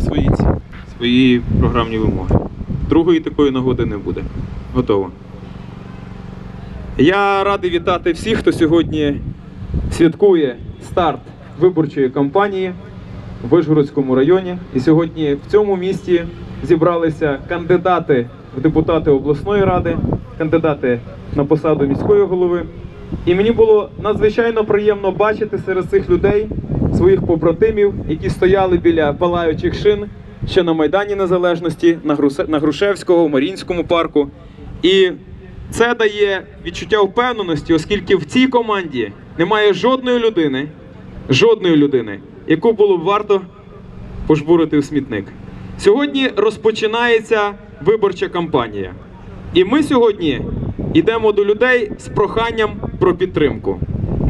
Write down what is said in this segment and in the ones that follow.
Свої свої програмні вимоги. Другої такої нагоди не буде. Готово. Я радий вітати всіх, хто сьогодні святкує старт виборчої кампанії в Вишгородському районі. І сьогодні в цьому місті зібралися кандидати в депутати обласної ради, кандидати на посаду міської голови. І мені було надзвичайно приємно бачити серед цих людей своїх побратимів, які стояли біля палаючих шин ще на Майдані Незалежності, на, Грушевського, в Маріїнському парку. І це дає відчуття впевненості, оскільки в цій команді немає жодної людини, жодної людини, яку було б варто пожбурити в смітник. Сьогодні розпочинається виборча кампанія. І ми сьогодні йдемо до людей з проханням про підтримку.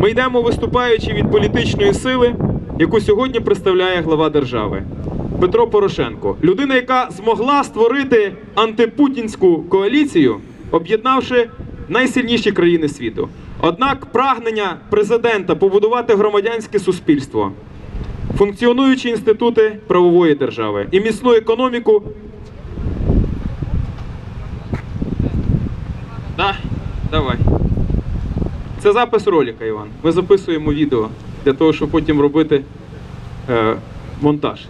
Ми йдемо виступаючи від політичної сили, яку сьогодні представляє глава держави. Петро Порошенко, людина, яка змогла створити антипутінську коаліцію, об'єднавши найсильніші країни світу. Однак прагнення президента побудувати громадянське суспільство, функціонуючі інститути правової держави і міцну економіку. Давай. Це запис ролика, Іван. Ми записуємо відео для того, щоб потім робити е, монтаж.